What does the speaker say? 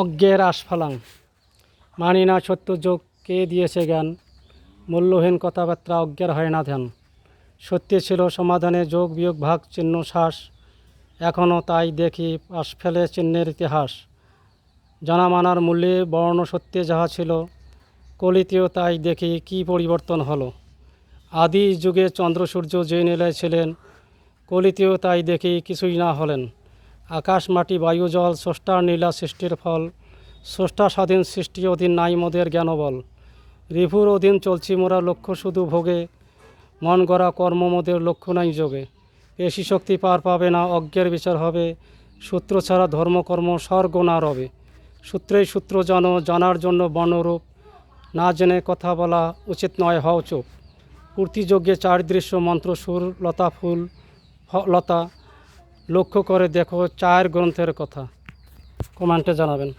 অজ্ঞের আশফালাং মানি না সত্য যোগ কে দিয়েছে জ্ঞান। মূল্যহীন কথাবার্তা অজ্ঞের হয় না ধ্যান। সত্যি ছিল সমাধানে যোগ, বিয়োগ, ভাগ, চিহ্ন, শ্বাস। এখনও তাই দেখি পাশ ফেলে চিহ্নের ইতিহাস। জানা মানার মূল্যে বর্ণ সত্যে যাহা ছিল, কলিতেও তাই দেখি কি পরিবর্তন হলো। আদি যুগে চন্দ্র সূর্য যে ছিলেন, কলিতেও তাই দেখি কিছুই না হলেন। আকাশ মাটি বায়ু জল স্রষ্টার নীলা সৃষ্টির ফল, স্রষ্টা স্বাধীন সৃষ্টি অধীন নাই মোদের জ্ঞানবল। রিভুর অধীন চলছি মোরা লক্ষ্য শুধু ভোগে, মন গড়া কর্ম মোদের লক্ষ্য নাই যোগে। পেশি শক্তি পার পাবে না, অজ্ঞের বিচার হবে, সূত্র ছাড়া ধর্মকর্ম স্বর্গ না রবে। সূত্রেই সূত্র জানো, জানার জন্য বর্ণরূপ না জেনে কথা বলা উচিত নয়, হও চুপ। পূর্তিযজ্ঞে চার দৃশ্য মন্ত্র সুর, লতা ফুল লতা লক্ষ্য করে দেখো চায়ের গ্রন্থের কথা। কমেন্টে জানাবেন।